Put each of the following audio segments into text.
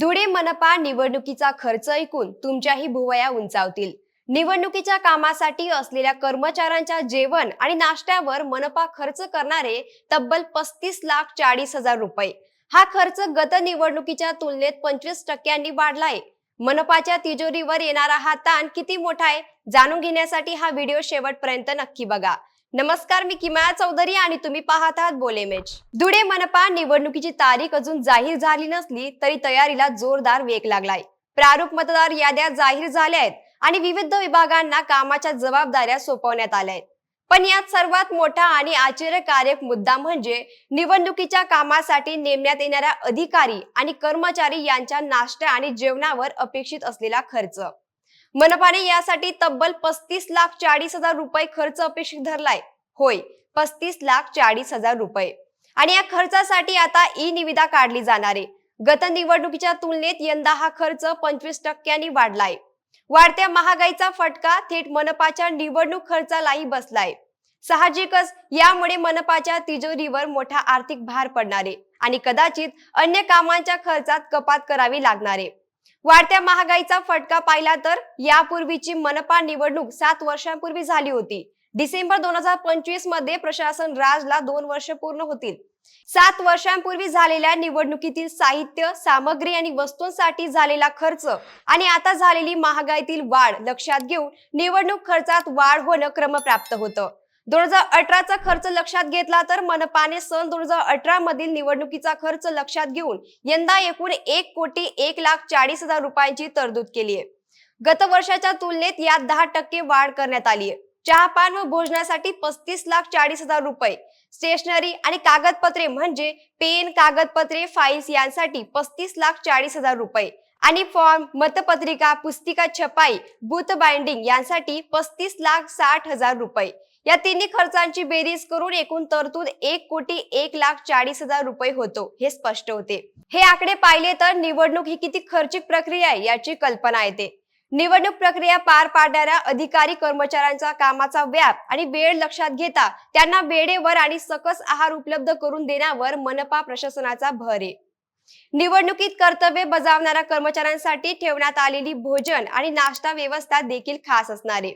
धुळे मनपा निवडणुकीचा खर्च ऐकून तुमच्याही भुवया उंचावतील. निवडणुकीच्या कामासाठी असलेल्या कर्मचाऱ्यांच्या जेवण आणि नाश्त्यावर मनपा खर्च करणारे तब्बल पस्तीस लाख चाळीस हजार रुपये. हा खर्च गत निवडणुकीच्या तुलनेत पंचवीस टक्क्यांनी वाढलाय. मनपाच्या तिजोरीवर येणारा हा ताण किती मोठा आहे जाणून घेण्यासाठी हा व्हिडिओ शेवटपर्यंत नक्की बघा. नमस्कार मी किमया चौधरी आणि तुम्ही पाहत आहात बोले मेच धुळे मनपा निवडणुकीची तारीख अजून जाहीर झाली नसली तरी तयारीला जोरदार वेग लागलाय. प्रारूप मतदार याद्या जाहीर झाल्या आहेत आणि विविध विभागांना कामाच्या जबाबदाऱ्या सोपवण्यात आल्या आहेत पण यात सर्वात मोठा आणि आश्चर्यकारक मुद्दा म्हणजे निवडणुकीच्या कामासाठी नेमण्यात येणाऱ्या अधिकारी आणि कर्मचारी यांच्या नाश्ता आणि जेवणावर अपेक्षित असलेला खर्च. मनपाने यासाठी तब्बल पस्तीस लाख चाळीस हजार रुपये खर्च अपेक्षित धरलाय. होय पस्तीस लाख चाळीस हजार रुपये. आणि या खर्चासाठी आता ई निविदा काढली जाणार आहे. गत निवडणुकीच्या तुलनेत यंदा हा खर्च पंचवीस टक्क्यांनी वाढलाय. वाढत्या महागाईचा फटका थेट मनपाच्या निवडणूक खर्चालाही बसलाय. साहजिकच यामुळे मनपाच्या तिजोरीवर मोठा आर्थिक भार पडणार आहे. आणि कदाचित अन्य कामांच्या खर्चात कपात करावी लागणार आहे. वाढत्या महागाईचा फटका पाहिला तर यापूर्वीची मनपा निवडणूक सात वर्षांपूर्वी झाली होती. डिसेंबर दोन हजार पंचवीसमध्ये प्रशासन राजला दोन वर्ष पूर्ण होतील. सात वर्षांपूर्वी झालेल्या निवडणुकीतील साहित्य सामग्री आणि वस्तूंसाठी झालेला खर्च आणि आता झालेली महागाईतील वाढ लक्षात घेऊन निवडणूक खर्चात वाढ होणं क्रमप्राप्त होतं. दोन हजार अठराचा खर्च लक्षात घेतला तर मनपाने सन दोन हजार अठरा मधील निवडणुकीचा खर्च लक्षात घेऊन यंदा एकूण एक कोटी एक लाख चाळीस हजार रुपयांची तरतूद केली आहे. गत वर्षाच्या तुलनेत यात दहा टक्के वाढ करण्यात आली आहे. चहापान व भोजनासाठी पस्तीस लाख चाळीस हजार रुपये. स्टेशनरी आणि कागदपत्रे म्हणजे पेन कागदपत्रे फाईल्स यांसाठी पस्तीस लाख चाळीस हजार रुपये. आणि फॉर्म मतपत्रिका पुस्तिका छपाई बूथ बाइंडिंग यांसाठी पस्तीस लाख साठ हजार रुपये. या तिन्ही खर्चांची बेरीज करून एकूण तरतूद एक कोटी एक लाख चाळीस हजार रुपये होतो हे स्पष्ट होते. हे आकडे पाहिले तर निवडणूक ही किती खर्चिक प्रक्रिया आहे याची कल्पना येते. निवडणूक प्रक्रिया पार पाडणाऱ्या अधिकारी कर्मचाऱ्यांचा कामाचा व्याप आणि वेळ लक्षात घेता त्यांना वेळेवर आणि सकस आहार उपलब्ध करून देण्यावर मनपा प्रशासनाचा भर आहे. निवडणुकीत कर्तव्य बजावणाऱ्या कर्मचाऱ्यांसाठी ठेवण्यात आलेली भोजन आणि नाश्ता व्यवस्था देखील खास असणार आहे.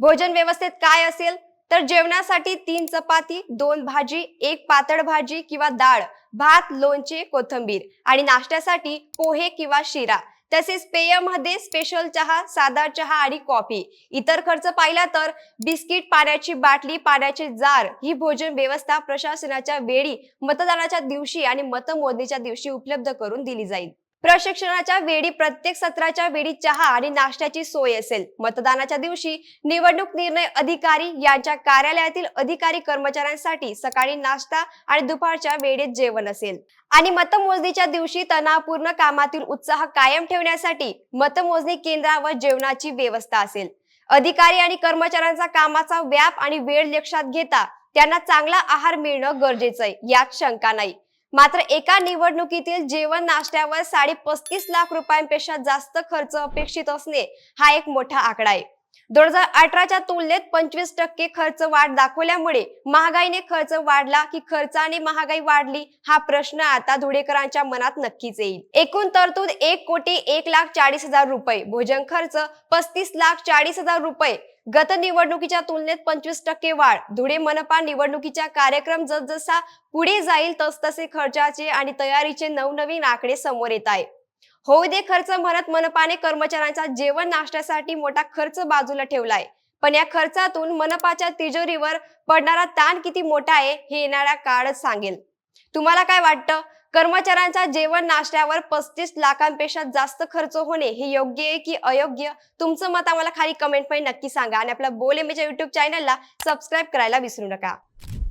भोजन व्यवस्थेत काय असेल? तर जेवणासाठी तीन चपाती दोन भाजी एक पातळ भाजी किंवा डाळ भात लोणचे कोथंबीर आणि नाश्त्यासाठी पोहे किंवा शिरा. तसेच पेयमध्ये स्पेशल चहा साधा चहा आणि कॉफी इतर खर्च पाहिला तर बिस्किट पाण्याची बाटली पाण्याचे जार ही भोजन व्यवस्था प्रशासनाच्या वेळी मतदानाच्या दिवशी आणि मतमोजणीच्या दिवशी उपलब्ध करून दिली जाईल. प्रशिक्षणाच्या वेळी प्रत्येक सत्राच्या वेळी चहा आणि नाश्त्याची सोय असेल. मतदानाच्या दिवशी निवडणूक निर्णय अधिकारी यांच्या कार्यालयातील अधिकारी कर्मचाऱ्यांसाठी सकाळी नाश्ता आणि दुपारच्या वेळेत जेवण असेल. आणि मतमोजणीच्या दिवशी तणावपूर्ण कामातील उत्साह कायम ठेवण्यासाठी मतमोजणी केंद्रावर जेवणाची व्यवस्था असेल. अधिकारी आणि कर्मचाऱ्यांचा कामाचा व्याप आणि वेळ लक्षात घेता त्यांना चांगला आहार मिळणं गरजेचं आहे. यात शंका नाही. मात्र एका निवडणुकीतील जेवण नाश्त्यावर साडे पस्तीस लाख रुपयांपेक्षा जास्त खर्च अपेक्षित असणे हा एक मोठा आकडा आहे. दोन हजार अठराच्या तुलनेत पंचवीस टक्के खर्च वाढ दाखवल्यामुळे महागाईने खर्च वाढला की खर्चाने महागाई वाढली हा प्रश्न आता धुळेकरांच्या मनात नक्कीच येईल. एकूण तरतूद एक कोटी एक लाख चाळीस हजार रुपये भोजन खर्च पस्तीस लाख चाळीस हजार रुपये. गत निवडणुकीच्या तुलनेत पंचवीस टक्के वाढ. धुळे मनपा निवडणुकीचा कार्यक्रम जसजसा पुढे जाईल तसतसे खर्चाचे आणि तयारीचे नवनवीन आकडे समोर येत आहे होऊ दे खर्च म्हणत मनपाने कर्मचाऱ्यांचा जेवण नाश्त्यासाठी मोठा खर्च बाजूला ठेवलाय. पण या खर्चातून मनपाच्या तिजोरीवर पडणारा ताण किती मोठा आहे हे येणाऱ्या काळच सांगेल. तुम्हाला काय वाटतं? कर्मचाऱ्यांच्या जेवण नाश्त्यावर पस्तीस लाखांपेक्षा जास्त खर्च होणे हे योग्य आहे की अयोग्य? तुमचं मत आम्हाला खाली कमेंटमध्ये नक्की सांगा आणि आपल्या बोल एमच्या युट्यूब चॅनलला सबस्क्राईब करायला विसरू नका.